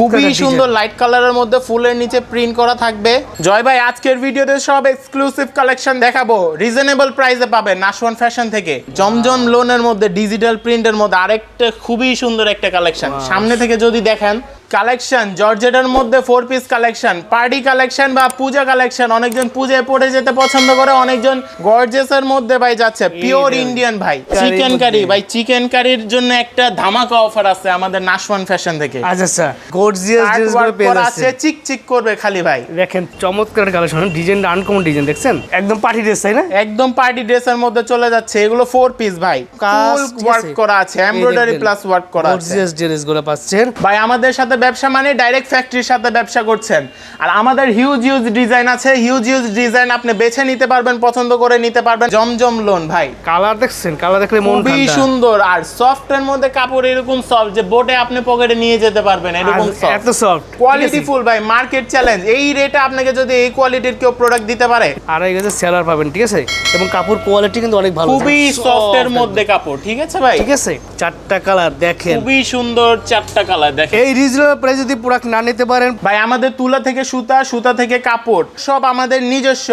খুবই সুন্দর লাইট কালারের মধ্যে ফুলের নিচে প্রিন্ট করা থাকবে। জয় ভাই আজকের ভিডিওতে সব এক্সক্লুসিভ কালেকশন দেখাবো। রিজনেবল প্রাইসে পাবেন নাশওয়ান ফ্যাশন থেকে। জমজম লোনের মধ্যে ডিজিটাল প্রিন্টের মধ্যে আরেকটা খুবই সুন্দর একটা কালেকশন সামনে থেকে যদি দেখেন কালেকশন জর্জেটের মধ্যে four piece collection party collection বা পূজা কালেকশন অনেকজন পূজায় পড়ে যেতে পছন্দ করে অনেকজন গর্জেসের মধ্যে ভাই যাচ্ছে। পিওর ইন্ডিয়ান ভাই চিকেন কারি ভাই চিকেন কারির জন্য একটা ধামাকা অফার আছে আমাদের নাশওয়ান ফ্যাশন থেকে। আচ্ছা আচ্ছা গর্জিয়াস ড্রেসগুলো পেয়ে আছে চিক চিক করবে খালি ভাই। দেখেন চমৎকার কালেকশন ডিজাইনটা আনকমন ডিজাইন দেখছেন? একদম পার্টি ড্রেস তাই না? একদম পার্টি ড্রেসের মধ্যে চলে যাচ্ছে এগুলো ফোর পিস ভাই। কাজ ওয়ার্ক করা আছে এমব্রয়ডারি প্লাস ওয়ার্ক করা আছে। গর্জিয়াস ড্রেসগুলো পাচ্ছেন। ভাই আমাদের সাথে ব্যবসা মানে ডাইরেক্ট ফ্যাক্টরির সাথে ব্যবসা করছেন। আর আমাদের হিউজ হিউজ ডিজাইন আছে। হিউজ হিউজ ডিজাইন আপনি বেছে নিতে পারবেন পছন্দ করে নিতে পারবেন। জমজম লোন ভাই। কালার দেখছেন? কালার দেখলে মন খুবই সুন্দর। আর সফট এর মধ্যে কাপড় এরকম সফট যে বোটে আপনি পকেটে নিয়ে যেতে পারবেন এরকম সফট এত সফট কোয়ালিটি ফুল ভাই। মার্কেট চ্যালেঞ্জ এই রেটে আপনাকে যদি এই কোয়ালিটির কেউ প্রোডাক্ট দিতে পারে। আর এই গেছে সেলার পাবেন ঠিক আছে? এবং কাপড় কোয়ালিটি কিন্তু অনেক ভালো খুবই সফট এর মধ্যে কাপড় ঠিক আছে ভাই? ঠিক আছে? চারটা কালার দেখেন। খুবই সুন্দর চারটা কালার দেখেন। এই রিজনেবল প্রাইস যদি প্রোডাক্ট না নিতে পারেন। ভাই আমাদের তুলা থেকে সুতা সুতা থেকে কাপড় সব আমাদের নিজস্ব।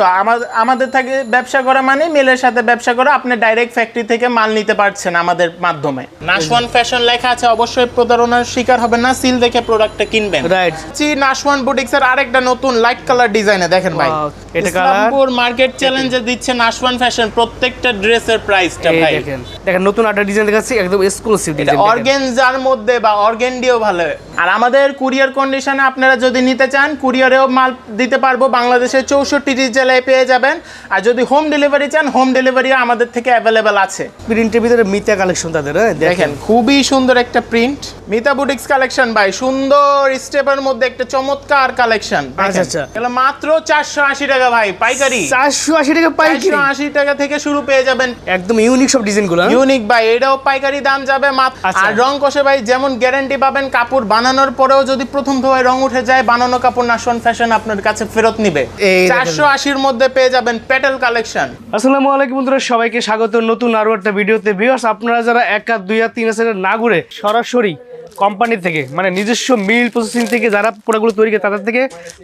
আমাদের থেকে ব্যবসা করা মানে মেলের সাথে ব্যবসা করা। আপনি ডাইরেক্ট ফ্যাক্টরি থেকে মাল নিতে পারছেন আমাদের মাধ্যমে। নাশওয়ান ফ্যাশন লেখা আছে অবশ্যই প্রতারণার শিকার হবেন না। সিল দেখে প্রোডাক্টটা কিনবেন। রাইট জি নাশওয়ান বুটিক্স এর আরেকটা নতুন লাইট কালার ডিজাইনে দেখেন ভাই। এটা? ইসলামপুর মার্কেট চ্যালেঞ্জে দিচ্ছে নাশওয়ান ফ্যাশন প্রত্যেকটা ড্রেসের প্রাইসটা ভাই। দেখেন। দেখেন নতুন একটা ডিজাইন দেখাচ্ছি একদম এক্সক্লুসিভ ডিজাইন অর্গেনজার মধ্যে বা অর্গেন্ডিও ভালো। আর আমাদের কুরিয়ার কন্ডিশনে আপনারা যদি নিতে চান কুরিয়ারেও মাল দিতে পারব। বাংলাদেশের চৌষট্টি জেলায় পেয়ে যাবেন। আর যদি হোম ডেলিভারি চান হোম ডেলিভারিও আমাদের থেকে অ্যাভেলেবেল আছে। প্রিন্টের ভিতরে মিতা কালেকশন তাদের হ্যাঁ? দেখেন। খুবই সুন্দর একটা প্রিন্ট মিতা বুটিক্স কালেকশন ভাই। সুন্দর স্টেপের মধ্যে একটা চমৎকার কালেকশন আচ্ছা, আচ্ছা। মাত্র চারশো আশি টাকা ভাই পাইকারি। চারশো আশি টাকা পাইকারি। আশি টাকা থেকে শুরু পেয়ে যাবেন। একদম ইউনিক সব ডিজাইনগুলো হ্যাঁ? ইউনিক ভাই। এটাও পাইকারি দাম যাবে মাত্র আচ্ছা। আর রং কষে ভাই যেমন গ্যারান্টি পাবেন কাপড় বানানোর পরেও যদি প্রথম ধোয়ায় রং উঠে যায় বানানো কাপড় নাশন ফ্যাশন আপনার কাছে ফেরত নিবে। চারশো আশির মধ্যে পেয়ে যাবেন প্যাটেল কালেকশন আসসালামু আলাইকুম বন্ধুরা সবাইকে স্বাগত নতুন আরও একটা ভিডিওতে। ভিউয়ার্স আপনারা যারা এক আর দুই আর তিন হাজার না ঘুরে সরাসরি কোম্পানি থেকে মানে নিজস্ব মিল প্রসেসিং থেকে যারা প্রোডাক্টগুলো তৈরি করে, তাদের থেকে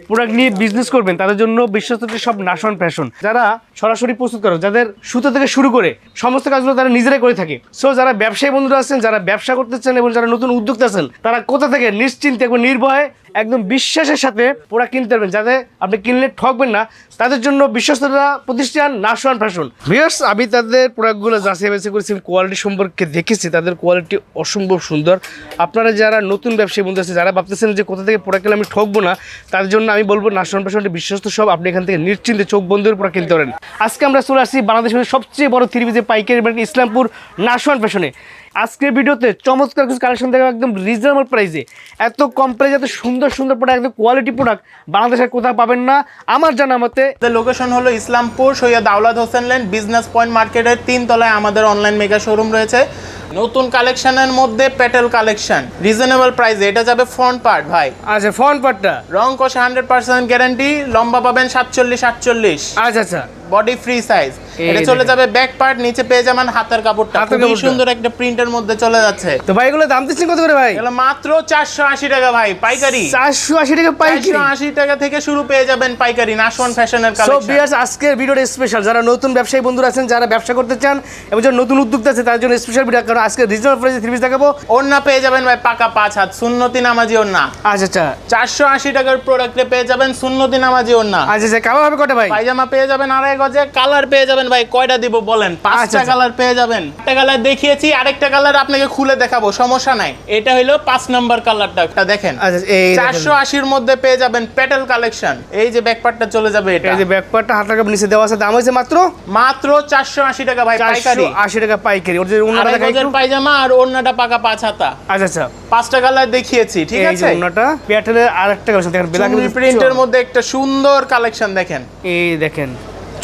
প্রোডাক্ট নিয়ে বিজনেস করবেন, তাদের জন্য বিশ্বস্ত সব নাশন ফ্যাশন যারা সরাসরি প্রস্তুত করে, যাদের সুতো থেকে শুরু করে, সমস্ত কাজগুলো তারা নিজেরাই করে থাকে। সো যারা ব্যবসায়ী বন্ধুরা আছেন, যারা ব্যবসা করতে চান এবং যারা নতুন উদ্যোক্তা আছেন, তারা কোথা থেকে? নিশ্চিন্তে এবং নির্ভয়ে একদম বিশ্বাসের সাথে প্রোডাক্ট কিনতে পারবেন, যাতে আপনি কিনলে ঠকবেন না। তাদের জন্য বিশ্বস্ততা প্রতিষ্ঠান নাশওয়ান ফ্যাশন ভিউয়ার্স আমি তাদের প্রোডাক্টগুলো যাচাই বাছাই করেছি কোয়ালিটি সম্পর্কে দেখেছি, তাদের কোয়ালিটি অসম্ভব সুন্দর। আপনারা যারা নতুন ব্যবসায়ী বন্ধু আছে, যারা ভাবতেছেন যে কোথা থেকে প্রোডাক্ট কিনলে আমি ঠকবো না তাদের জন্য আমি বলব নাশওয়ান ফ্যাশনটি বিশ্বস্ত সব, আপনি এখান থেকে নিশ্চিন্তে চোখ বন্ধ করে প্রোডাক্ট কিনতে পারেন। আজকে আমরা চলে আসছি বাংলাদেশের সবচেয়ে বড় থ্রি পিসের পাইকারি মার্কেট ইসলামপুর নাশওয়ান ফ্যাশনে আজকের ভিডিওতে চমৎকার কিছু কালেকশন দেখাবো একদম রিজনেবল প্রাইসে এত কম প্রাইসে এত সুন্দর সুন্দর প্রোডাক্ট একদম কোয়ালিটি প্রোডাক্ট বাংলাদেশের কোথাও পাবেন না। আমার জানা মতে লোকেশন হলো Islampur Syed Aulad Hossain lane business point মার্কেটের তিন তলায় আমাদের অনলাইন মেগা শোরুম রয়েছে। নতুন কালেকশনের মধ্যে পেটেল কালেকশন রিজনেবল প্রাইসে এটা যাবে ফ্রন্ট পার্ট ভাই। আচ্ছা ফ্রন্ট পার্টটা রং কষে হান্ড্রেড পার্সেন্ট গ্যারান্টি লম্বা পাবেন সাতচল্লিশ আটচল্লিশ। আচ্ছা আচ্ছা। বডি ফ্রি সাইজ এটা চলে যাবে ব্যাক পার্ট নিচে পেয়ে যাবেন হাতের কাপড়টা। খুবই সুন্দর একটা প্রিন্টের মধ্যে চলে যাচ্ছে। তো ভাই এগুলো দাম দিচ্ছেন কত করে ভাই? এগুলো মাত্র চারশো আশি টাকা ভাই পাইকারি। চারশো আশি টাকা পাইকারি। চারশো আশি টাকা থেকে শুরু পেয়ে যাবেন পাইকারি নাশওয়ান ফ্যাশনের কালেকশন সো বিয়ার্স আজকের ভিডিওটা স্পেশাল যারা নতুন ব্যবসায়ী বন্ধুরা আছেন যারা ব্যবসা করতে চান এবং যারা নতুন উদ্যোক্তা আছে তার জন্য স্পেশাল ভিডিও কারণ আজকে রিজনেবল প্রাইসে থ্রি পিস দেখাবো। ওড়না পেয়ে যাবেন ভাই পাকা পাঁচ হাত সুন্নতি নামাজি ওড়না। আচ্ছা আচ্ছা। চারশো আশি টাকার প্রোডাক্টে পেয়ে যাবেন সুন্নতি নামাজি ওড়না। আচ্ছা আচ্ছা কেমন হবে কটা ভাই? পায়জামা পেয়ে যাবেন আড়াই গজে কালার পেয়ে যাবেন ভাই কয়টা দিব বলেন? আচ্ছা, পাঁচটা আচ্ছা। কালার পেয়ে যাবেন। একটা কালার দেখিয়েছি আরেকটা কালার আপনাকে খুলে দেখাবো সমস্যা নাই। এটা হলো পাঁচ নাম্বার কালারটা দেখেন। আচ্ছা এই দেখেন। চারশো আশির মধ্যে পেয়ে যাবেন পেটেল কালেকশন এই যে ব্যাকপার্টটা চলে যাবে এটা। এই যে ব্যাকপার্টটা হাত টাকা নিচে দেওয়া আছে দাম হয়েছে মাত্র? মাত্র চারশো আশি টাকা ভাই পাইকারি। আশি টাকা পাইকারি। ওর যে পায়জামা আর ওড়নাটা পাকা পাঁচ হাতা। আচ্ছা আচ্ছা। পাঁচটা কালার দেখিয়েছি ঠিক আছে? উন্নটা প্যাটেলের আরেকটা কালেকশন দেখেন ব্ল্যাক প্রিন্টের মধ্যে একটা সুন্দর কালেকশন দেখেন। এই দেখেন।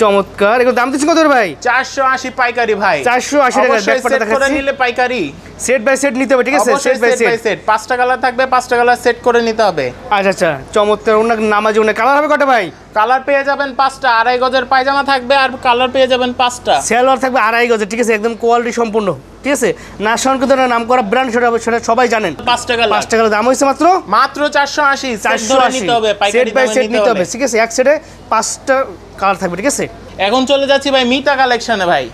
চমৎকার। এগুলো দাম দিচ্ছেন কত ভাই? চারশো আশি পাইকারি ভাই। 480 টাকা, অবশ্যই ব্যাকপার্টটা set করে নিলে পাইকারি। সেট বাই সেট নিতে হবে ঠিক আছে? সেট বাই সেট পাঁচটা কালার থাকবে পাঁচটা কালার সেট করে নিতে হবে। আচ্ছা আচ্ছা চমৎকার। অন্য নামাজি অন্য কালার হবে কটা ভাই? কালার পেয়ে যাবেন পাঁচটা আড়াই গজের পায়জামা থাকবে আর কালার পেয়ে যাবেন পাঁচটা। সেলোয়ার থাকবে আড়াই গজে ঠিক আছে? একদম কোয়ালিটি সম্পূর্ণ ঠিক আছে? নাশন কিন্তু নাম করা ব্র্যান্ড সেটা সেটা সবাই জানেন। পাঁচটা কালার পাঁচ টাকা দাম হয়েছে মাত্র? মাত্র চারশো আশি। চারশো আশি। নিতে হবে সেট বাই সেট নিতে হবে। ঠিক আছে? এক সেটে পাঁচটা কালার থাকবে ঠিক আছে? এখন চলে যাচ্ছি ভাই মিতা কালেকশনে ভাই।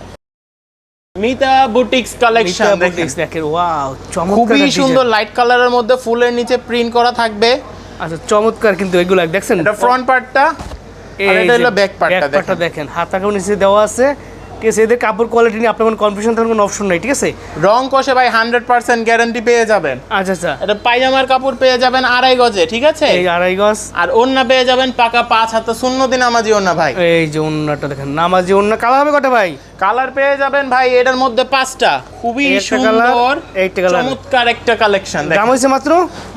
মিতা বুটিক্স কালেকশন বুটিক্স দেখেন। ওয়াও চমৎকার খুবই সুন্দর লাইট কালারের মধ্যে ফুলের নিচে প্রিন্ট করা থাকবে। আচ্ছা চমৎকার কিন্তু এগুলো দেখছেন? এটা ফ্রন্ট পার্টটা আর এটা হলো ব্যাক পার্টটা দেখেন হাতাকেও নিচে দেওয়া আছে। ঠিক আছে এদের কাপড় কোয়ালিটি নিয়ে আপনার কোনো কনফিউশন থাকার কোনো অপশন নাই ঠিক আছে? রং কষে ভাই হান্ড্রেড পার্সেন্ট গ্যারান্টি পেয়ে যাবেন। আচ্ছা আচ্ছা। এটা পায়জামার কাপড় পেয়ে যাবেন আড়াই গজে ঠিক আছে? এই আড়াই গজ। আর ওন্না পেয়ে যাবেন পাকা পাঁচ হাতে শূন্য দিন আমাজি ওন্না ভাই। এই যে অন্যটা দেখেন নামাজি অন্য কালার হবে কটা ভাই? কালার পেয়ে যাবেন ভাই এটার মধ্যে পাঁচটা। খুবই সুন্দর। চমৎকার একটা কালেকশন দাম হয়েছে মাত্র?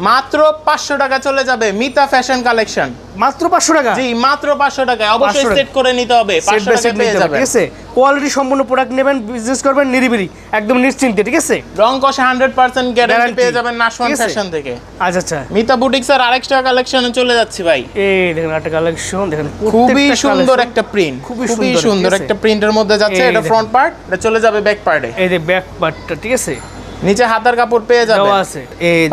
মাত্র পাঁচশো টাকা চলে যাবে মিতা ফ্যাশন কালেকশন মাত্র পাঁচশো টাকা? জি মাত্র পাঁচশো টাকায় অবশ্যই 500। সেট করে নিতে হবে। সেট পাঁচশো বাই টাকা পেয়ে যাবেন। ঠিক আছে? কোয়ালিটি সম্পূর্ণ প্রোডাক্ট নেবেন বিজনেস করবেন নিরিবিলি একদম নিশ্চিন্তে ঠিক আছে? রং কষে হান্ড্রেড পার্সেন্ট গ্যারান্টি পেয়ে যাবেন নাশওয়ান ফ্যাশন থেকে। আচ্ছা আচ্ছা। মিতা বুটিক্সের আরেকটা কালেকশনে চলে যাচ্ছি ভাই। এই দেখেন একটা কালেকশন দেখেন খুবই সুন্দর একটা প্রিন্ট খুবই সুন্দর? একটা প্রিন্টের মধ্যে যাচ্ছে এটা ফ্রন্ট পার্ট এটা চলে যাবে ব্যাক পার্টে এই যে ব্যাক পার্টটা ঠিক আছে? নিচে হাতার কাপড় পেয়ে যাবে। আছে।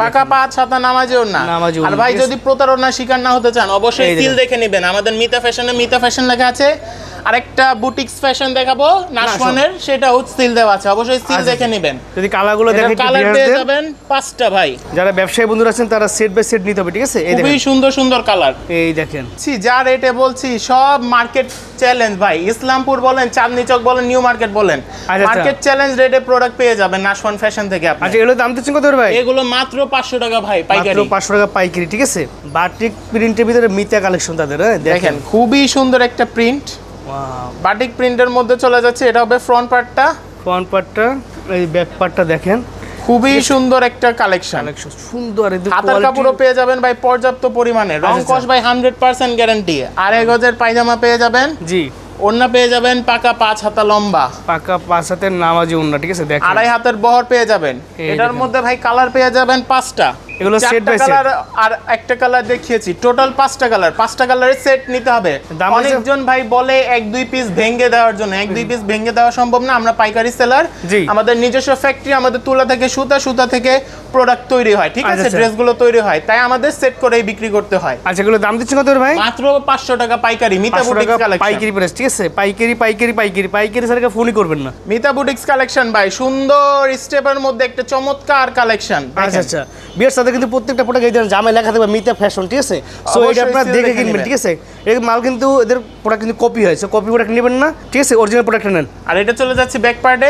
পাকা পাঁচ হাতা নামাজেও না। আর ভাই যদি প্রতারণার শিকার না হতে চান অবশ্যই এই দেখে নেবেন। আমাদের মিতা ফ্যাশনে মিতা ফ্যাশন লেখা আছে আরেকটা বুটিক্স ফ্যাশন দেখাবো। নাশওয়ানের সেটাও সিল দেওয়া আছে। অবশ্যই সিল আচ্ছা, দেখে আচ্ছা। নেবেন। যদি কালারগুলো এটার দেখেন কালার পেয়ে যাবেন পাঁচটা ভাই। যারা ব্যবসায়ী বন্ধুরা আছেন তারা সেট বাই সেট নিতে হবে ঠিক আছে? এই খুবই সুন্দর সুন্দর কালার এই দেখেন। ছি, যা রেটে বলছি সব মার্কেট চ্যালেঞ্জ ভাই। ইসলামপুর বলেন চাঁদনি চক বলেন। নিউ মার্কেট বলেন। মার্কেট চ্যালেঞ্জ রেটে প্রোডাক্ট পেয়ে যাবেন নাশওয়ান ফ্যাশন থেকে আপনি। আচ্ছা এগুলো দাম দিচ্ছেন কত ভাই? এগুলো মাত্র পাঁচশো টাকা ভাই পাইকারি। মাত্র পাইকারি পাঁচশো টাকা পাইকারি ঠিক আছে? বাটিক প্রিন্টের ভিতরে মিতা কালেকশন তাদের হ্যাঁ? দেখেন। খুবই সুন্দর একটা প্রিন্ট বাটিক প্রিন্টের মধ্যে চলে যাচ্ছে এটা হবে ফ্রন্ট পার্টটা ফ্রন্ট পার্টটা এই ব্যাক পার্টটা দেখেন। খুবই সুন্দর একটা কালেকশন সুন্দর হাতার কাপড়ও পেয়ে যাবেন ভাই পর্যাপ্ত পরিমাণে। রং আচ্ছা, কস ভাই হান্ড্রেড পার্সেন্ট গ্যারান্টি আড়াই গজের পায়জামা পেয়ে যাবেন। জি। ওড়না পেয়ে যাবেন পাকা পাঁচ হাতা লম্বা। পাকা পাঁচ হাতের নামাজি উন্না ঠিক আছে দেখেন। আড়াই হাতের বহর পেয়ে যাবেন। এটার মধ্যে ভাই কালার পেয়ে যাবেন পাঁচটা। এগুলো by set। কালার আর একটা কালার দেখিয়েছি। টোটাল পাঁচটা কালার পাঁচটা কালারের সেট নিতে হবে। অনেকজন ভাই বলে এক দুই পিস ভেঙে দেওয়ার জন্য। এক দুই পিস ভেঙে দেওয়া সম্ভব না। আমরা পাইকারি সেলার আমাদের নিজস্ব ফ্যাক্টরি আমাদের তুলা থেকে সুতা সুতা থেকে প্রোডাক্ট তৈরি হয়। ঠিক আচ্ছা, আছে? আচ্ছা। ড্রেসগুলো তৈরি হয়। তাই আমাদের সেট করেই বিক্রি করতে হয়। আচ্ছা এগুলো দাম দিচ্ছেন কত ভাই? মাত্র পাঁচশো টাকা পাইকারি। মিতা বুটিক্স কালেকশন পাইকারি প্রাইস ঠিক আছে? পাইকারি পাইকারি পাইকারি। পাইকারি স্যারকে ফোনই করবেন না। মিতা বুটিক্স কালেকশন ভাই। সুন্দর স্টেপের মধ্যে একটা চমৎকার কালেকশন আচ্ছা আচ্ছা। বিয়ের সাথে কিন্তু প্রত্যেকটা প্রোডাক্ট এই জামে লেখা থাকবে মিতা ফ্যাশন ঠিক আছে? সো এটা আপনারা দেখে কিনবেন ঠিক আছে? এই মাল কিন্তু এদের প্রোডাক্ট কিন্তু কপি হয় সো কপি প্রোডাক্ট নেবেন না ঠিক আছে? অরিজিনাল প্রোডাক্ট নেন। আর এটা চলে যাচ্ছে ব্যাক পার্টে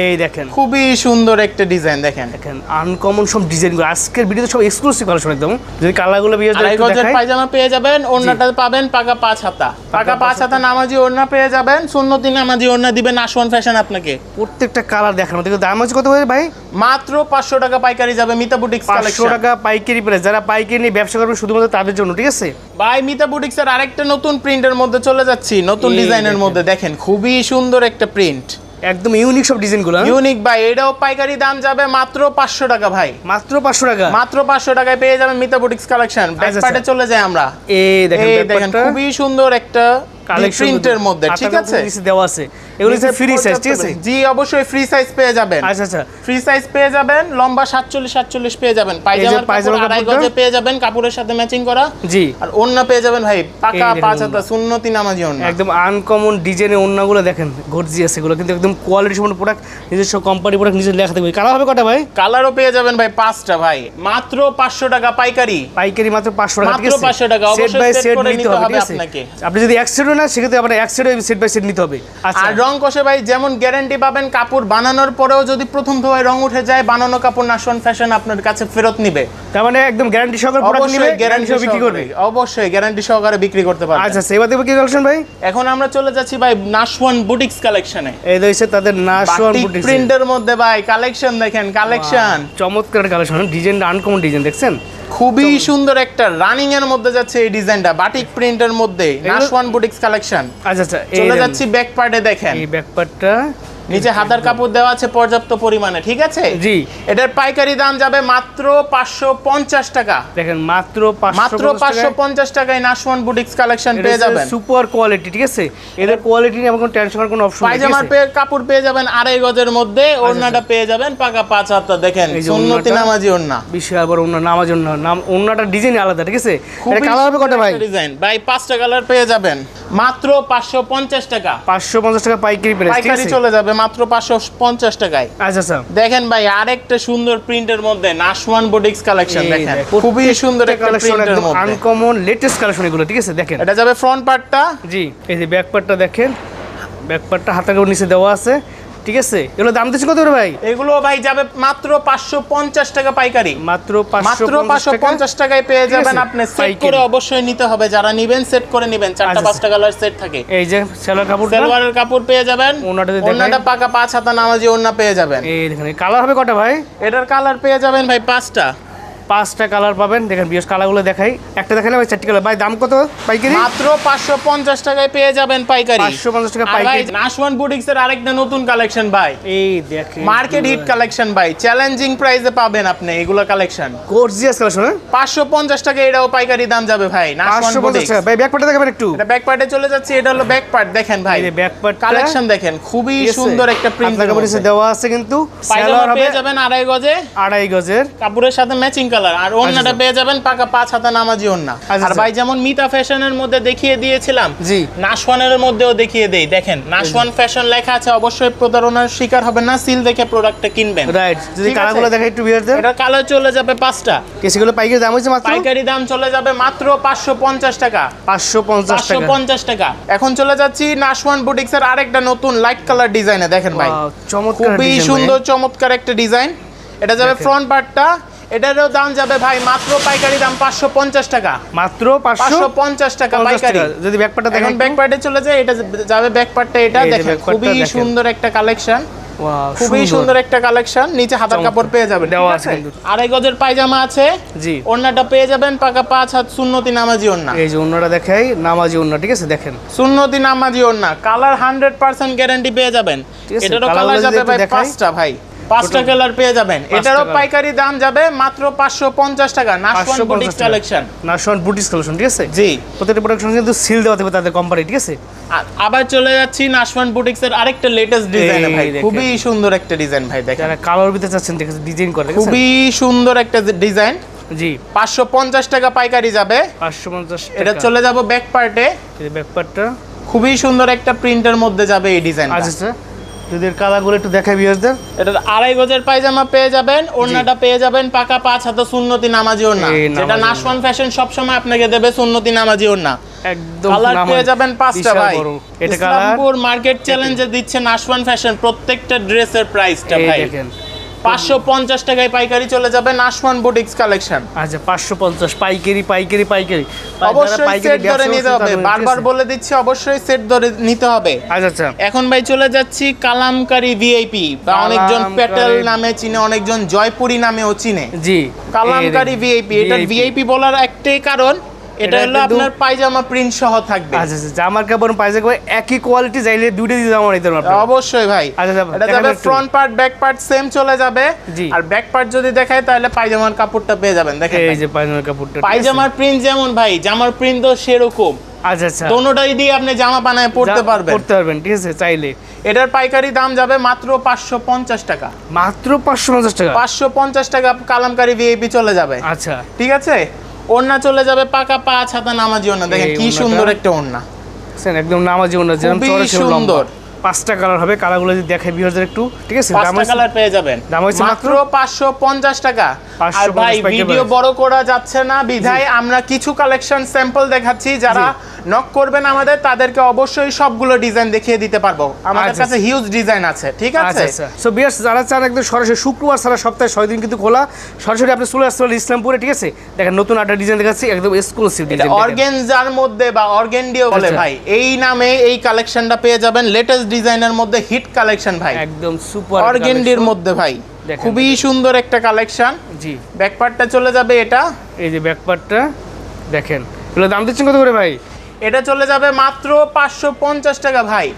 এই দেখেন। খুবই সুন্দর একটা ডিজাইন দেখেন। দেখেন আনকমন সব ডিজাইনগুলো আজকের ভিডিওতে সব এক্সক্লুসিভ কালেকশন একদম। যদি কালারগুলো বিয়ে গজের পায়জামা পেয়ে যাবেন ওড়নাটা পাবেন পাকা পাঁচ হাতা। পাকা পাঁচ হাতা নামাজি ওড়না পেয়ে যাবেন সুন্নতি নামাজি ওড়না দিবেন আসওয়ান ফ্যাশন আপনাকে। প্রত্যেকটা কালার দেখানো। দেখো দাম হচ্ছে কত হয়ে ভাই? মাত্র পাঁচশো টাকা পাইকারি যাবে মিতা বুটিক্স পাঁচশো টাকা পাইকারি প্রাইস যারা পাইকারি নিয়ে ব্যবসা করবে শুধুমাত্র তাদের জন্য ঠিক আছে? ভাই মিতা বুটিক্স এর আরেকটা নতুন প্রিন্টের মধ্যে চলে যাচ্ছি নতুন ডিজাইনের মধ্যে। দেখেন খুবই সুন্দর একটা প্রিন্ট একদম ইউনিক সব ডিজাইনগুলো হ্যাঁ? ইউনিক ভাই এটাও পাইকারি দাম যাবে মাত্র পাঁচশো টাকা ভাই। মাত্র পাঁচশো টাকা? মাত্র পাঁচশো টাকায় পেয়ে যাবেন মিতা বুটিক্স কালেকশন ব্যাক আচ্ছা, চলে যাই আমরা। এই দেখেন খুবই সুন্দর একটা প্রিন্টের মধ্যে ঠিক আছে? দেওয়া আছে। এগুলো হচ্ছে ফ্রি সাইজ ঠিক আছে? জি অবশ্যই ফ্রি সাইজ পেয়ে যাবেন। আচ্ছা আচ্ছা। ফ্রি সাইজ পেয়ে যাবেন লম্বা সাতচল্লিশ সাতচল্লিশ পেয়ে যাবেন। পায়জামার কাপড় আড়াই গজে পেয়ে যাবেন কাপড়ের সাথে ম্যাচিং করা। জি। আর ওন্না পেয়ে যাবেন ভাই পাকা পাঁচ। হাতা সুন্নতি নামাজি ওন্না একদম আনকমন ডিজাইনের অন্যগুলো দেখেন গর্জিয়াস এগুলো। কিন্তু একদম কোয়ালিটি প্রোডাক্ট নিজস্ব কোম্পানি প্রোডাক্ট নিজের লেখা থাকবে। কালার হবে কটা ভাই? কালারও পেয়ে যাবেন ভাই পাঁচটা ভাই। মাত্র পাঁচশো টাকা পাইকারি। পাইকারি মাত্র পাঁচশো টাকা ঠিক মাত্র 500 টাকা, অবশ্যই সেট করে নিতে হবে আপনাকে। আপনি যদি এক সেটও না সেক্ষেত্রে আপনার এক সেটও সেট বাই সেট নিতে হবে। আচ্ছা। আর রং কষে ভাই যেমন গ্যারান্টি পাবেন কাপড় বানানোর পরেও যদি প্রথম ধোয়ায় রং উঠে যায় বানানো কাপড় নাশন ফ্যাশন আপনার কাছে ফেরত নিবে। তার মানে একদম গ্যারান্টি সহকারে প্রোডাক্ট নিবে অবশ্যই গ্যারান্টি সহ বিক্রি করবে। অবশ্যই গ্যারান্টি সহকারে বিক্রি করতে পারবে আচ্ছা সেবা দেবে কি কালেকশন ভাই? এখন আমরা চলে যাচ্ছি ভাই নাশওয়ান বুটিক্স কালেকশনে এই রয়েছে তাদের নাশওয়ান বাটিক বুটিক প্রিন্টের মধ্যে ভাই কালেকশন দেখেন কালেকশন চমৎকার কালেকশন ডিজাইনটা আনকমন ডিজাইন দেখছেন? খুবই সুন্দর একটা রানিং এর মধ্যে যাচ্ছে এই ডিজাইনটা বাটিক প্রিন্টের মধ্যে নাশওয়ান বুটিক্স কালেকশন আচ্ছা আচ্ছা এই চলে। যাচ্ছি ব্যাক পার্টে দেখেন এই ব্যাকপার্টটা নিচে হাতার কাপড় দেওয়া আছে পর্যাপ্ত পরিমাণে ঠিক আছে? জি। এটার পাইকারি দাম যাবে মাত্র পাঁচশো পঞ্চাশ টাকা। দেখেন মাত্র মাত্র পাঁচশো পঞ্চাশ টাকায় নাশওয়ান বুটিক্স কালেকশন পেয়ে যাবেন। সুপার কোয়ালিটি ঠিক আছে? এদের কোয়ালিটি নিয়ে আমার কোনো টেনশন করার কোনো অপশন পায়জামার পেয়ে কাপড় পেয়ে যাবেন আড়াই গজের মধ্যে ওড়নাটা পেয়ে যাবেন পাকা পাঁচ হাতটা দেখেন আচ্ছা, সুন্নতি নামাজি ওড়না। বিশাল বড় অন্য নামার জন্য নাম অন্যটা ডিজাইন আলাদা ঠিক আছে? এটা কালার হবে কটা ভাই? ডিজাইন ভাই পাঁচটা কালার পেয়ে যাবেন। মাত্র পাঁচশো পঞ্চাশ টাকা। পাঁচশো পঞ্চাশ টাকা পাইকারি পাইকারি আছে? চলে যাবে মাত্র পাঁচশো পঞ্চাশ টাকায়। আচ্ছা স্যার দেখেন ভাই আরেকটা সুন্দর প্রিন্টের মধ্যে নাশওয়ান বোডিক্স কালেকশন দেখেন। খুবই সুন্দর একটা কালেকশন প্রিন্টের মধ্যে। আনকমন লেটেস্ট কালেকশন এগুলো ঠিক আছে? দেখেন। এটা যাবে ফ্রন্ট পার্টটা। জি এই যে ব্যাক পার্টটা দেখেন ব্যাক পার্টটা উপর নিচে দেওয়া আছে। ঠিক আছে? এগুলো দাম দিচ্ছে কত করে ভাই? এগুলো ভাই যাবে মাত্র পাঁচশো পঞ্চাশ টাকা পাইকারি। মাত্র মাত্র পাঁচশো পঞ্চাশ টাকায় পেয়ে যাবেন আপনি। সেট করে অবশ্যই নিতে হবে। যারা নিবেন সেট করে নিবেন। চারটা আচ্ছা, পাঁচটা কালার সেট থাকে। এই যে সেলার কাপড় সেলারের কাপড় পেয়ে যাবেন। ওনাটা। পাকা পাঁচ হাতা নামাজি ওড়না পেয়ে যাবেন। এই দেখেন কালার হবে কটা ভাই? এটার কালার পেয়ে যাবেন ভাই পাঁচটা। পাঁচটা কালার পাবেন। দেখেন বিশেষ কালারগুলো দেখাই। একটা দেখালে ভাই চারটি কালার। ভাই দাম কত পাইকারি? মাত্র পাঁচশো পঞ্চাশ টাকায় পেয়ে যাবেন পাইকারি। 550 টাকা আর ভাই পাইকারি। নাশওয়ান বুটিক্স এর আরেকটা নতুন কালেকশন ভাই। এই দেখেন। মার্কেট হিট কালেকশন ভাই। চ্যালেঞ্জিং প্রাইসে পাবেন আপনি এগুলো কালেকশন। গর্জিয়াস কালেকশন হ্যাঁ? পাঁচশো পঞ্চাশ টাকা এটাও পাইকারি দাম যাবে ভাই। নাশওয়ান পাঁচশো পঞ্চাশ বুটিক্স। টাকা ভাই ব্যাক পার্টটা দেখাবেন একটু। এটা ব্যাক পার্টে চলে যাচ্ছে এটা হলো ব্যাক পার্ট দেখেন ভাই। এই ব্যাক পার্ট কালেকশন দেখেন খুবই সুন্দর একটা প্রিন্ট দেওয়া আছে। কিন্তু। হবে পেয়ে যাবেন আড়াই গজে। আড়াই গজের। কাপড়ের সাথে ম্যাচিং কালার আর ওন্নাটা পেয়ে যাবেন পাকা পাঁচ হাতা নামাজি ওন্না আচ্ছা, আর আচ্ছা। ভাই যেমন মিতা ফ্যাশনের মধ্যে দেখিয়ে দিয়েছিলাম জি। নাশওয়ানের মধ্যেও দেখিয়ে দেই। দেখেন নাশওয়ান ফ্যাশন লেখা আছে অবশ্যই প্রতারণার শিকার হবেন না সিল দেখে প্রোডাক্টটা কিনবেন। রাইট যদি কালারগুলো দেখাই একটু বিয়ারদের এটা কালার চলে যাবে পাঁচটা। কেসিগুলো পাইকারি দাম হচ্ছে মাত্র? পাইকারি দাম চলে যাবে মাত্র পাঁচশো পঞ্চাশ টাকা। পাঁচশো পঞ্চাশ পাঁচশো টাকা পঞ্চাশ টাকা। এখন চলে যাচ্ছি নাশওয়ান বুটিক্স এর আরেকটা নতুন লাইট কালার ডিজাইনে দেখেন ভাই চমৎকার খুবই সুন্দর চমৎকার একটা ডিজাইন এটা যাবে। ফ্রন্ট পার্টটা এটারও দাম যাবে ভাই মাত্র পাইকারি দাম পাঁচশো পঞ্চাশ টাকা। মাত্র পাঁচশো পঞ্চাশ টাকা পাইকারি। যদি ব্যাক পার্টটা এখন দেখেন। ব্যাক পার্টে চলে যায় এটা যাবে ব্যাক পার্টটা এটা দেখেন খুবই সুন্দর একটা কালেকশন খুবই সুন্দর। একটা কালেকশন নিচে হাতার কাপড় পেয়ে যাবেন। দেওয়া আছে? আড়াই গজের পায়জামা আছে। জি। ওড়নাটা পেয়ে যাবেন পাকা পাঁচ হাত সুন্নতি নামাজি ওড়না। এই যে অন্যটা দেখাই নামাজি অন্য ঠিক আছে? দেখেন। সুন্নতি নামাজি ওড়না। কালার হান্ড্রেড পার্সেন্ট গ্যারান্টি পেয়ে যাবেন। এটারও কালার যাবে ভাই পাঁচটা ভাই। পাঁচটা কালার পেয়ে যাবেন। এটারও পাইকারি দাম যাবে মাত্র পাঁচশো পঞ্চাশ টাকা। নাশওয়ান পাঁচশো বুটিক পঞ্চাশ কালেকশন নাশন বুটিস কালেকশন ঠিক আছে? জি। প্রত্যেকটা কিন্তু সিল দেওয়া থাকবে তাদের কোম্পানি ঠিক আছে? আবার চলে যাচ্ছি নাশওয়ান বুটিক্স এর আরেকটা লেটেস্ট ডিজাইন ভাই খুবই সুন্দর একটা ডিজাইন ভাই দেখেন। কালার ভিতরে চাচ্ছেন দেখেন ডিজাইন করে? খুবই সুন্দর একটা ডিজাইন জি। পাঁচশো পঞ্চাশ টাকা পাইকারি যাবে। পাঁচশো পঞ্চাশ এটা চলে যাব ব্যাক পার্টে ব্যাক পার্টটা খুবই সুন্দর একটা প্রিন্টের মধ্যে যাবে এই ডিজাইন আচ্ছা আচ্ছা। যদি এর কালারগুলো একটু দেখাই বিয়ারদের এটা আড়াই গজের পায়জামা পেয়ে যাবেন ওড়নাটা পেয়ে যাবেন পাকা পাঁচ হাতে সুন্নতি নামাজি ওড়না। যেটা নাশওয়ান ফ্যাশন সবসময় আপনাকে দেবে সুন্নতি নামাজি ওড়না। একদম কালার পেয়ে যাবেন পাঁচটা ভাই। এটা কালার? মার্কেট চ্যালেঞ্জে দিচ্ছে নাশওয়ান ফ্যাশন প্রত্যেকটা ড্রেসের প্রাইসটা ভাই। দেখেন। পাঁচশো পঞ্চাশ টাকায় পাইকারি চলে যাবে নাশওয়ান বুটিক্স কালেকশন। আচ্ছা পাঁচশো পঞ্চাশ পাইকারি পাইকারি পাইকারি। অবশ্যই সেট ধরে নিতে হবে। বারবার বলে দিচ্ছি অবশ্যই সেট ধরে নিতে হবে। আচ্ছা আচ্ছা। এখন ভাই চলে যাচ্ছি কালামকারী ভিআইপি। বা অনেকজন প্যাটেল নামে চিনে অনেকজন জয়পুরি নামেও চিনে। জি কালামকারী ভিআইপি VIP ভিআইপি বলার একটাই কারণ এটা হলো আপনার পায়জামা প্রিন্ট সহ থাকবে। আচ্ছা আচ্ছা জামার কাপড় করে একই কোয়ালিটি চাইলে দুইটা দিয়ে জামা নিতে পারবেন অবশ্যই ভাই। আচ্ছা, আচ্ছা, এটা যাবে front part back part same চলে যাবে। আর ব্যাক পার্ট যদি দেখায় তাহলে পায়জামার কাপড়টা পেয়ে যাবেন দেখেন এই যে পায়জামার কাপড়টা পায়জামার প্রিন্ট যেমন ভাই জামার প্রিন্ট তো সেরকম। আচ্ছা আচ্ছা। দোনোটাই দিয়ে আপনি জামা বানায় পড়তে পারবেন। পড়তে পারবেন ঠিক আছে চাইলে। এটার পাইকারি দাম যাবে মাত্র পাঁচশো পঞ্চাশ টাকা। মাত্র পাঁচশো পঞ্চাশ টাকা? পাঁচশো পঞ্চাশ টাকা কালামকারী ভিআইপি চলে যাবে। আচ্ছা। ঠিক আছে? ওড়না চলে যাবে পাকা পাঁচ হাতা নামাজি ওড়না দেখেন কি সুন্দর একটা ওড়না। একদম নামাজি ওড়না যেরকম সুন্দর। পাঁচটা কালার হবে কালারগুলো যদি দেখে বিহারদের একটু ঠিক আছে? পাঁচটা কালার পেয়ে যাবেন। দাম হচ্ছে মাত্র মাত্র পাঁচশো পঞ্চাশ টাকা। আর ভাই ভিডিও বড় করা যাচ্ছে না। বিধায় আমরা কিছু কালেকশন স্যাম্পল দেখাচ্ছি যারা নক করবেন আমাদের তাদেরকে অবশ্যই সবগুলো ডিজাইন দেখিয়ে দিতে পারব। আমাদের আচ্ছা, কাছে হিউজ ডিজাইন আছে ঠিক আচ্ছা আছে? আচ্ছা। সো বিয়ার্স যারা চান একদম সরাসরি শুক্রবার সারা সপ্তাহে ছয় দিন কিন্তু খোলা সরাসরি আপনি চলে আসতে পারেন ইসলামপুরে ঠিক আছে? দেখেন নতুন আটটা ডিজাইন দেখাচ্ছি একদম এক্সক্লুসিভ ডিজাইন অর্গেনজার মধ্যে বা অর্গেন্ডিও বলে আচ্ছা। ভাই এই নামে এই কালেকশনটা পেয়ে যাবেন লেটেস্ট ডিজাইনের মধ্যে হিট কালেকশন ভাই। একদম সুপার অর্গেন্ডির মধ্যে ভাই খুবই সুন্দর একটা কালেকশন জি। ব্যাকপার্টটা চলে যাবে এটা। এই যে ব্যাকপার্টটা দেখেন। এগুলো দাম দিচ্ছেন কত করে ভাই? এটা চলে যাবে মাত্র পাঁচশো পঞ্চাশ টাকা ভাই।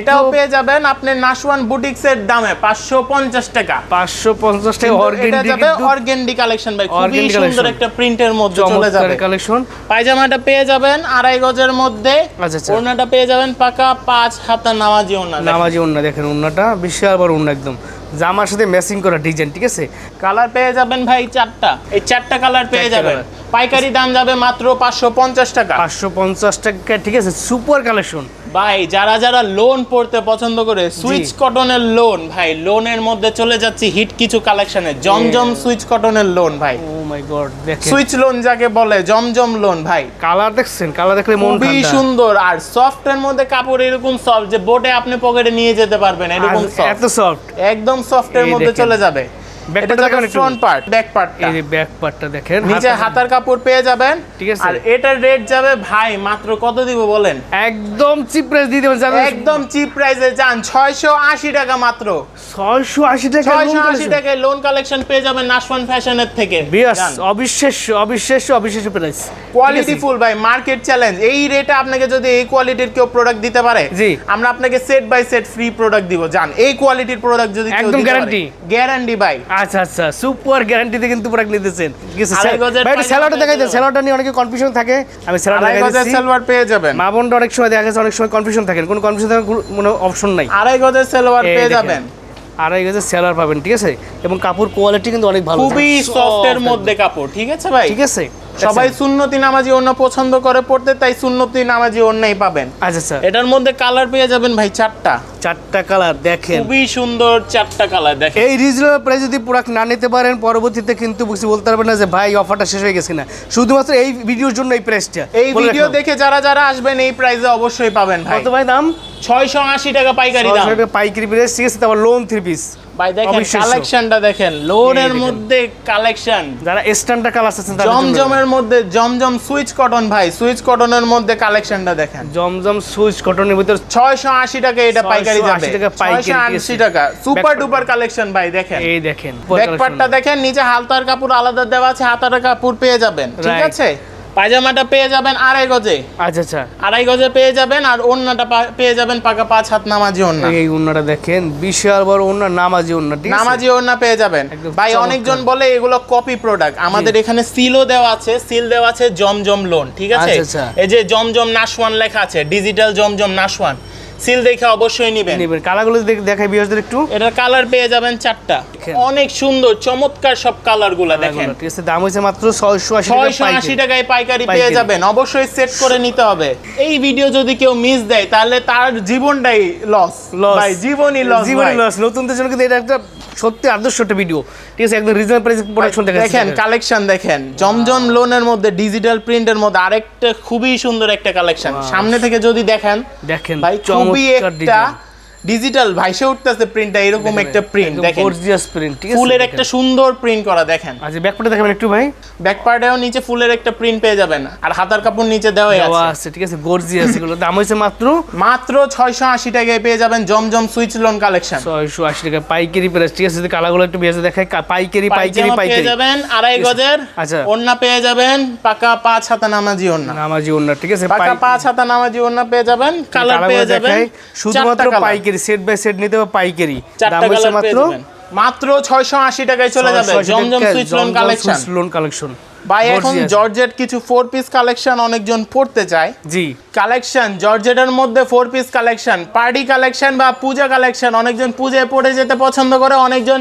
এটাও পেয়ে যাবেন আপনি নাশওয়ান বুটিক্সের দামে পাঁচশো পঞ্চাশ টাকা। পাঁচশো পঞ্চাশ টাকা এটা যাবে অর্গেন্ডি কালেকশন ভাই খুবই সুন্দর একটা প্রিন্টের মধ্যে চলে যাবে। কালেকশন। পায়জামাটা পেয়ে যাবেন আড়াই গজের মধ্যে। আচ্ছা, আচ্ছা। ওড়নাটা পেয়ে যাবেন পাকা পাঁচ হাতা নামাজি ওড়না নামাজি উন্না দেখেন উন্নাটা বিশাল বড় উন্না একদম। জামার সাথে ম্যাচিং করা ডিজাইন ঠিক আছে? কালার পেয়ে যাবেন ভাই চারটা। এই চারটা কালার পেয়ে যাবেন। পাইকারি দাম যাবে মাত্র পাঁচশো পঞ্চাশ টাকা। পাঁচশো পঞ্চাশ টাকা ঠিক আছে সুপার কালেকশন ভাই যারা যারা লোন পড়তে পছন্দ করে সুইচ কটনের লোন ভাই লোনের মধ্যে চলে যাচ্ছি হিট কিছু কালেকশনে জমজম সুইচ কটনের লোন ভাই। ও মাই গড দেখেন। সুইচ লোন যাকে বলে জমজম লোন ভাই। কালার দেখছেন? কালার দেখলে মন খুবই সুন্দর। আর সফট এর মধ্যে কাপড় এরকম সফট যে বোটে আপনি পকেটে নিয়ে যেতে পারবেন এরকম সফট এত সফট একদম সফট এর মধ্যে চলে যাবে। এটা part টা যাবে দেখান একটু। ফ্রন্ট পার্ট ব্যাক পার্টটা এই ব্যাক পার্টটা দেখেন নিচে হাতার- কাপড় পেয়ে যাবেন। ঠিক আছে। আর এটার রেট যাবে ভাই মাত্র কত দিব বলেন? একদম চিপ প্রাইস দিয়ে দেবেন জানেন একদম চিপ প্রাইসে যান ছয়শো আশি টাকা মাত্র। ছয়শো আশি টাকা ছয়শো আশি টাকায় লোন কালেকশন পেয়ে যাবেন নাশওয়ান ফ্যাশনের থেকে। বিয়াস অবিশ্বাস্য অবিশ্বাস্য অবিশ্বাস্য প্রাইস কোয়ালিটি ফুল ভাই মার্কেট চ্যালেঞ্জ এই রেটে আপনাকে যদি এই কোয়ালিটির কেউ প্রোডাক্ট দিতে পারে জি। আমরা আপনাকে set by set free product দিব। জান এই কোয়ালিটির প্রোডাক্ট যদি একদম guarantee? গ্যারান্টি ভাই। আচ্ছা আচ্ছা। সুপার গ্যারান্টিতে কিন্তু প্রোডাক্ট নিতেছেন। একটু পায়জামা স্যালাডটা দেখাই দেন। স্যালাডটা নিয়ে অনেকে কনফিউশন থাকে। আমি স্যালাড আড়াই দেখাই গজের দিচ্ছি। সালোয়ার পেয়ে যাবেন। মা বোনটা অনেক সময় দেখা গেছে অনেক সময় কনফিউশন থাকেন। কোনো কনফিউশন থাকার কোনো- অপশন নাই। আড়াই গজের স্যালাড পেয়ে। যাবেন। আড়াই গজের সেলার পাবেন ঠিক আছে? এবং কাপড় কোয়ালিটি কিন্তু অনেক ভালো খুবই সফটের মধ্যে কাপড় ঠিক আছে ভাই? ঠিক আছে? সবাই সুন্নতি নামাজি অন্য পছন্দ করে পড়তে তাই সুন্নতি নামাজি অন্যই পাবেন। আচ্ছা আচ্ছা এটার মধ্যে কালার পেয়ে যাবেন ভাই চারটা। চারটা কালার দেখেন। খুবই সুন্দর চারটা কালার দেখেন। এই রিজনেবল প্রাইস যদি প্রোডাক্ট না নিতে পারেন পরবর্তীতে কিন্তু বুঝতে বলতে পারবেন না যে ভাই অফারটা শেষ হয়ে গেছে না শুধুমাত্র এই ভিডিওর জন্য এই প্রাইসটা এই ভিডিও দেখে যারা যারা আসবেন এই প্রাইসে অবশ্যই পাবেন ভাই। কত ভাই দাম? ছয়শো আশি টাকা পাইকারি দাম। পাইকারি প্রাইস ঠিক আছে তারপর লোন থ্রি পিস ভাই দেখেন কালেকশনটা দেখেন লোনের মধ্যে কালেকশন যারা স্ট্যান্ডার্ড কালার আছে তাদের জমজমের মধ্যে জমজম সুইচ কটন ভাই সুইচ কটনের মধ্যে কালেকশনটা দেখেন। জমজম সুইচ কটনের ভিতর ছয়শো আশি টাকা এটা পাইকারি যাবে। টাকা পাইকারি ছয়শো আশি দিয়েছে। টাকা। সুপার ডুপার কালেকশন ভাই দেখেন। এই দেখেন ব্যাকপার্টটা দেখেন নিচে হালতার কাপড় আলাদা দেওয়া আছে হাতার কাপড় পেয়ে যাবেন ঠিক আছে? পায়জামাটা পেয়ে যাবেন আড়াই গজে। আচ্ছা আচ্ছা। আড়াই গজে পেয়ে যাবেন আর ওন্নাটা পেয়ে যাবেন পাকা পাঁচ হাত নামাজি ওন্না এই ওন্নাটা দেখেন বিশাল বড় ওন্না নামাজি ওন্না নামাজি ওড়না পেয়ে যাবেন। ভাই অনেকজন বলে এগুলো কপি প্রোডাক্ট আমাদের এখানে সিলও দেওয়া আছে সিল দেওয়া আছে জমজম লোন ঠিক আছে? আচ্ছা, আচ্ছা। এই যে জমজম নাশওয়ান লেখা আছে ডিজিটাল জমজম নাশওয়ান সিল দেখে অবশ্যই নেবেন। নেবেন। কালারগুলো দেখ- দেখাই বিয়াসদের একটু। এটার কালার পেয়ে যাবেন চারটা। অনেক সুন্দর চমৎকার সব কালারগুলা দেখেন। ঠিক আছে দাম হয়েছে মাত্র ছয়শো আশি ছয়শো আশি টাকায় পাইকারি পেয়ে যাবেন। অবশ্যই সেট করে নিতে হবে। এই ভিডিও যদি কেউ মিস দেয় তাহলে তার জীবনটাই লস ভাই জীবনই লস জীবনই লস নতুনদের জন্য কিন্তু এটা একটা সত্যি আদর্শ একটা ভিডিও ঠিক আছে একদম রিজনেবল প্রাইস প্রোডাকশন দেখা দেখেন কালেকশন দেখেন। জমজম লোনের মধ্যে ডিজিটাল প্রিন্টের মধ্যে আরেকটা খুবই সুন্দর একটা কালেকশন সামনে থেকে যদি দেখেন দেখেন ভাই চমৎকার একটা ডিজিটাল ভাইসে উঠতেছে প্রিন্টটা এরকম একটা প্রিন্ট দেখেন। গর্জিয়াস প্রিন্ট ঠিক আছে? ফুলের একটা সুন্দর প্রিন্ট করা দেখেন। আচ্ছা ব্যাকপার্টে দেখাবেন একটু ভাই। ব্যাক পার্টেও নিচে ফুলের একটা প্রিন্ট পেয়ে যাবেন আর হাতার কাপড় নিচে দেওয়া আছে। আছে ঠিক আছে? গর্জিয়াস এগুলো। দাম হয়েছে মাত্র? মাত্র ছয়শো আশি টাকায় পেয়ে যাবেন জমজম সুইচ লোন কালেকশন ছয়শো আশি টাকা পাইকারি প্রাইস ঠিক আছে? যদি কালারগুলো একটু বেশি দেখায় কা- পাইকারি পাইকারি পেয়ে যাবেন আড়াই গজের আচ্ছা। ওন্না পেয়ে যাবেন পাকা পাঁচ হাতা নামাজি ওন্না নামাজি ওন্না ঠিক আছে? পাকা পাঁচ হাতা নামাজি ওন্না পেয়ে যাবেন কালার পেয়ে যাবেন দেখাই শুধুমাত্র colour। পাইকারি সেট বাই সেট নিতে হবে পাইকারি। দাম পেয়ে মাত্র মাত্র ছয়শো আশি টাকায় চলে যাবে। Zamzam Swiss lawn collection lawn collection ভাই এখন জর্জেট কিছু ফোর পিস কালেকশন অনেকজন পড়তে চায়। জি। কালেকশন জর্জেটের মধ্যে four piece collection party collection বা পূজা কালেকশন অনেকজন পূজায় পড়ে যেতে পছন্দ করে অনেকজন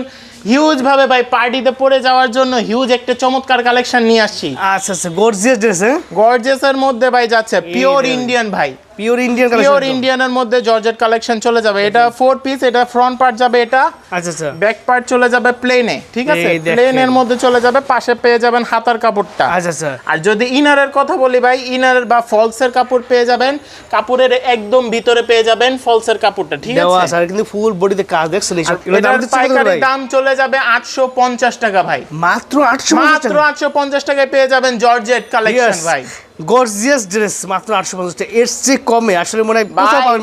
হিউজ ভাবে ভাই পার্টিতে পড়ে যাওয়ার জন্য হিউজ একটা চমৎকার কালেকশন নিয়ে আসছি। আচ্ছা আচ্ছা গর্জিয়াস ড্রেস হ্যাঁ? গর্জেসের মধ্যে ভাই যাচ্ছে পিওর ইন্ডিয়ান ভাই। পিওর ইন্ডিয়ান পিওর ইন্ডিয়ানের মধ্যে জর্জেট কালেকশন চলে যাবে। এটা ফোর পিস এটা ফ্রন্ট পার্ট যাবে এটা আচ্ছা আচ্ছা। ব্যাক পার্ট চলে যাবে প্লেনে ঠিক আছে? প্লেনের মধ্যে চলে যাবে পাশে পেয়ে যাবেন হাতার কাপড়টা। আচ্ছা আচ্ছা। আর যদি ইনারের কথা বলি ভাই ইনার বা ফলসের কাপড় পেয়ে যাবেন কাপড়ের একদম ভিতরে পেয়ে যাবেন ফলসের কাপড়টা ঠিক আছে? আর কিন্তু ফুল বডিতে কাজ দেখছেন এটার পাইকারি দাম চলে যাবে আটশো পঞ্চাশ টাকা ভাই। মাত্র আটশো মাত্র আটশো পঞ্চাশ টাকায় পেয়ে যাবেন জর্জেট কালেকশন ভাই। গর্জিয়াস ড্রেস মাত্র আটশো পঞ্চাশ টাকা। এর চেয়ে কমে আসলে মনে হয়।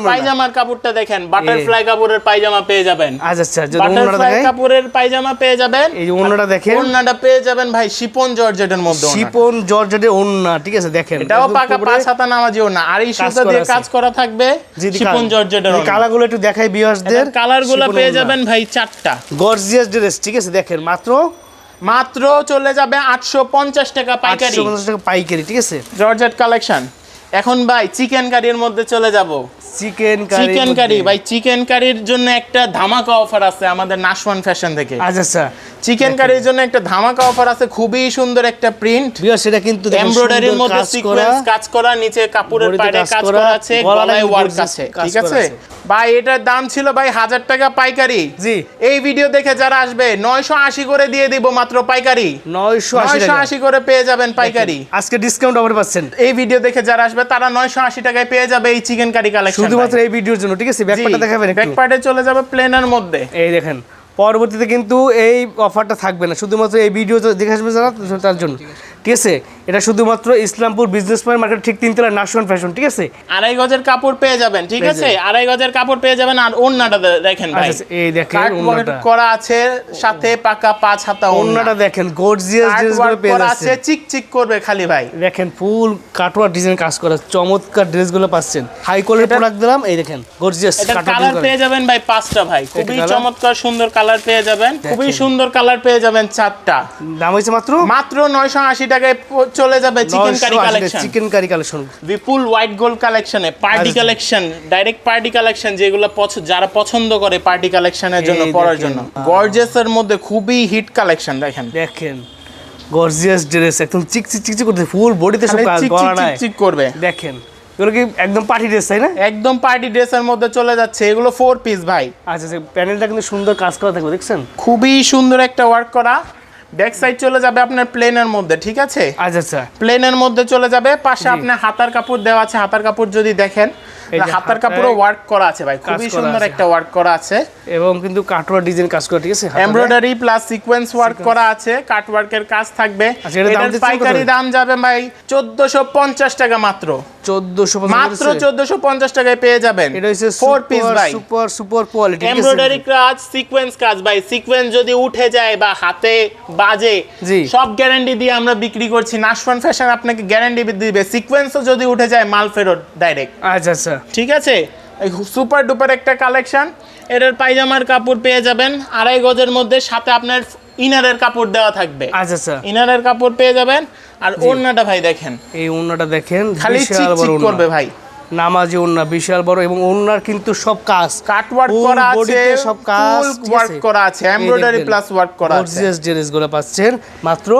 পায়জামার কাপড়টা দেখেন বাটারফ্লাই কাপড়ের পায়জামা পেয়ে যাবেন। আচ্ছা আচ্ছা যদি বাটারফ্লাই কাপড়ের পায়জামা পেয়ে যাবেন। এই অন্যটা দেখেন। ওড়নাটা পেয়ে যাবেন ভাই শিপন জর্জেটের মধ্যে শিপন জর্জেটের ওন্না ঠিক আছে দেখেন। এটাও পাকা পাঁচ হাতা নামাজিও না আর এই কাজ সুতা করা দিয়ে কাজ করা থাকবে শিপন জর্জেটের কালারগুলো একটু দেখাই বিয়ার্সদের কালারগুলো পেয়ে যাবেন ভাই চারটা। গর্জিয়াস ড্রেস ঠিক আছে দেখেন মাত্র মাত্র চলে যাবে আটশো পঞ্চাশ টাকা পাইকারি। পঞ্চাশ টাকা পাইকারি ঠিক আছে? জর্জেট কালেকশন এখন ভাই চিকেন কারির মধ্যে চলে যাব। চিকেন কারি চিকেন কারি ভাই চিকেন কারির জন্য একটা ধামাকা অফার আছে আমাদের নাশওয়ান ফ্যাশন থেকে। আচ্ছা আচ্ছা। চিকেন কারির জন্য একটা ধামাকা অফার আছে খুবই সুন্দর একটা প্রিন্ট বিয়ার সেটা কিন্তু এমব্রয়ডারির মধ্যে সিকোয়েন্স কাজ করা নিচে কাপড়ের পাড়ে কাজ করা, আছে গলায় ওয়ার্ক আছে ঠিক আছে। ভাই এটার দাম ছিল ভাই হাজার টাকা পাইকারি। জি। এই ভিডিও দেখে যারা আসবে নয়শো আশি করে দিয়ে দিব মাত্র পাইকারি। নয়শো আশি নয়শো টাকা। আশি করে পেয়ে যাবেন পাইকারি। আজকে ডিসকাউন্ট অফার পাচ্ছেন। এই ভিডিও দেখে যারা আসবে তারা নয়শো আশি টাকায় পেয়ে যাবে এই চিকেন কারি কালেকশন শুধুমাত্র এই ভিডিওর জন্য ঠিক আছে? ব্যাকপার্টটা দেখাবেন একটু। চলে যাবে প্লেনের মধ্যে। এই দেখেন পরবর্তীতে কিন্তু এই অফারটা থাকবে না। শুধুমাত্র এই ভিডিও দেখে আসবে যারা তার জন্য। ঠিক আছে। এটা শুধুমাত্র ইসলামপুর বিজনেস পয়েন্ট মার্কেট ঠিক তিনতলা নাশওয়ান ফ্যাশন ঠিক আছে? আড়াই গজের কাপড় পেয়ে যাবেন ঠিক আছে? আড়াই গজের কাপড় পেয়ে যাবেন আর ওন্নাটা দেখেন ভাই। আচ্ছা, এই দেখেন করা আছে সাথে পাকা পাঁচ হাতা ওন্না অন্যটা দেখেন গর্জিয়াস কাট ড্রেসগুলো পেয়ে করা যাচ্ছেন। আছে চিক চিক করবে খালি ভাই। দেখেন ফুল কাটোয়া ডিজাইন কাজ করা চমৎকার ড্রেসগুলো পাচ্ছেন। হাই কোয়ালিটি প্রোডাক্ট দিলাম এই দেখেন গর্জিয়াস কাটোয়া কালার পেয়ে যাবেন ভাই পাঁচটা ভাই। খুবই চমৎকার সুন্দর কালার পেয়ে যাবেন। খুবই সুন্দর কালার পেয়ে যাবেন চারটা। দাম হয়েছে মাত্র? মাত্র নয়শো আশি টাকায় চলে যাবে chikankari collection chikankari collection বিপুল হোয়াইট গোল্ড কালেকশনে party. Collection direct party collection যেগুলো যারা পছন্দ করে পার্টি কালেকশনের জন্য পরার। জন্য। গর্জিয়াসের মধ্যে খুবই হিট কালেকশন দেখেন। দেখেন। গর্জিয়াস ড্রেস একদম চিক চিক চিক চিক করতে ফুল বডিতে সব গলা নাই। চিক চিক করবে। দেখেন। এগুলো কি একদম পার্টি ড্রেস তাই না? একদম পার্টি ড্রেসের মধ্যে চলে যাচ্ছে এগুলো ফোর পিস ভাই। আচ্ছা আচ্ছা প্যানেলটা কিন্তু সুন্দর কাজ করা থাকবে দেখছেন? খুবই সুন্দর একটা ওয়ার্ক করা। ব্যাক সাইড চলে যাবে আপনার প্লেনের মধ্যে ঠিক আছে? আচ্ছা আচ্ছা। প্লেনের মধ্যে চলে যাবে পাশে আপনার হাতার কাপড় দেওয়া আছে হাতার কাপড় যদি দেখেন হাতার কাপড়ও ওয়ার্ক করা আছে ভাই খুবই সুন্দর একটা ওয়ার্ক করা আছে। এবং কিন্তু কাটোয়া ডিজাইন কাজ করা ঠিক আছে। এমব্রয়ডারি প্লাস সিকোয়েন্স ওয়ার্ক করা আছে কাট ওয়ার্কের কাজ থাকবে। এটার? পাইকারি দাম যাবে ভাই চোদ্দশো পঞ্চাশ টাকা মাত্র। চোদ্দশো মাত্র চোদ্দশো পঞ্চাশ টাকায় পেয়ে যাবেন। এটা হচ্ছে ফোর পিস ভাই সুপার সুপার কোয়ালিটি এমব্রয়ডারি কাজ সিকোয়েন্স কাজ ভাই। সিকোয়েন্স যদি উঠে যায় বা হাতে বাজে। সব গ্যারান্টি দিয়ে আমরা বিক্রি করছি। নাশওয়ান ফ্যাশন আপনাকে গ্যারান্টি দিবে। সিকোয়েন্সও যদি উঠে যায় মাল ফেরত ডাইরেক্ট আচ্ছা আচ্ছা। ঠিক আছে? সুপার ডুপার একটা কালেকশন এটার পায়জামার কাপড় পেয়ে যাবেন। আড়াই গজের মধ্যে সাথে আপনার ইনারের কাপড় দেওয়া থাকবে। আচ্ছা আচ্ছা। ইনারের কাপড় পেয়ে যাবেন। আর ওড়নাটা ভাই দেখেন। এই ওন্নাটা দেখেন খালি করবে ভাই। নামাজি ওন্না বিশাল বড় এবং ওন্নার কিন্তু সব কাজ। কাট ওয়ার্ক করা আছে সব কাজ। ওয়ার্ক করা আছে এমব্রয়ডারি প্লাস ওয়ার্ক করা আছে। গর্জিয়াসগুলো পাচ্ছেন। মাত্র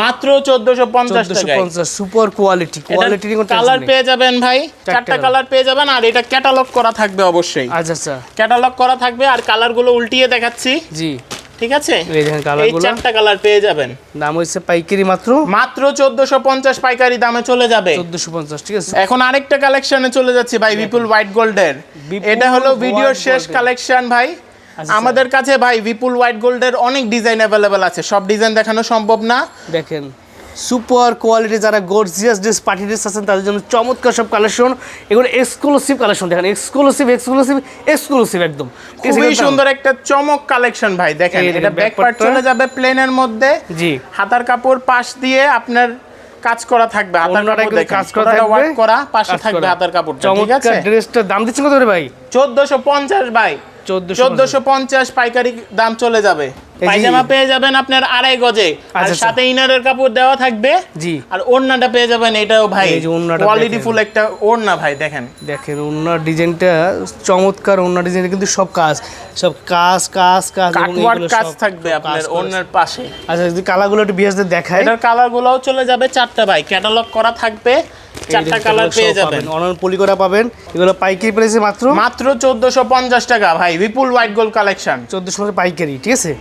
মাত্র চোদ্দশো পঞ্চাশ চোদ্দশো পঞ্চাশ সুপার কোয়ালিটি কোয়ালিটি কালার পেয়ে যাবেন ভাই চারটা কালার পেয়ে যাবেন আর এটা ক্যাটালগ করা থাকবে অবশ্যই। আচ্ছা আচ্ছা। ক্যাটালগ করা থাকবে আর কালারগুলো উল্টিয়ে দেখাচ্ছি। জি। ঠিক আছে? এই দেখেন এই কালারগুলো চারটা কালার পেয়ে যাবেন। দাম হচ্ছে পাইকারি মাত্র? মাত্র চোদ্দশো পঞ্চাশ পাইকারি দামে চলে যাবে। চোদ্দশো পঞ্চাশ ঠিক আছে। এখন আরেকটা কালেকশনে চলে যাচ্ছি ভাই বিপুল হোয়াইট গোল্ডের এটা হলো ভিডিওর শেষ কালেকশন ভাই। আচ্ছা, আমাদের কাছে ভাই বিপুল হোয়াইট গোল্ডের অনেক ডিজাইন অ্যাভেলেবেল আছে। সব ডিজাইন দেখানো সম্ভব না। দেখেন। সুপার কোয়ালিটি যারা গর্জিয়াস ড্রেস পার্টি ড্রেস আছেন তাদের জন্য চমৎকার সব কালেকশন এগুলো এক্সক্লুসিভ কালেকশন দেখেন এক্সক্লুসিভ এক্সক্লুসিভ এক্সক্লুসিভ একদম। খুবই সুন্দর একটা চমক কালেকশন ভাই দেখেন এটা ব্যাক পার্ট চলে যাবে প্লেনের মধ্যে। জি। হাতার কাপড় পাশ দিয়ে আপনার কাজ করা থাকবে হাতার কাপড় কাজ করা থাকবে ওয়ার্ক করা পাশে থাকবে হাতার কাপড় ঠিক আছে? ড্রেসটার দাম দিচ্ছেন কত করে ভাই? চোদ্দশো পঞ্চাশ ভাই। চোদ্দশো পঞ্চাশ। পাইকারি দাম চলে যাবে। পায়জামা পেয়ে যাবেন আপনার আড়াই গজে। আর আচ্ছা, সাথে ইনারের কাপড় দেওয়া থাকবে। জি। আর ওড়নাটা পেয়ে যাবেন এটাও ভাই। এই যে ওড়নাটা কোয়ালিটি দেখেন। ফুল একটা ওড়না ভাই দেখেন। দেখেন ওনার ডিজাইনটা চমৎকার ওনার ডিজাইনটা কিন্তু সব কাজ। সব কাজ কাজ কাজ কাজ থাকবে আপনার ওড়নার পাশে। আচ্ছা যদি কালারগুলো একটু বিয়াসদের দেখায় এটার কালার গুলোও চলে যাবে চারটা ভাই। ক্যাটালগ করা থাকবে। চারটা কালার পেয়ে যাবেন। অনন পলি করা পাবেন। এগুলো পাইকারি প্রাইসে মাত্র মাত্র চোদ্দশো পঞ্চাশ টাকা। ভাই বিপুল হোয়াইট গোল্ড কালেকশন চোদ্দশো পাইকারি ঠিক আছে?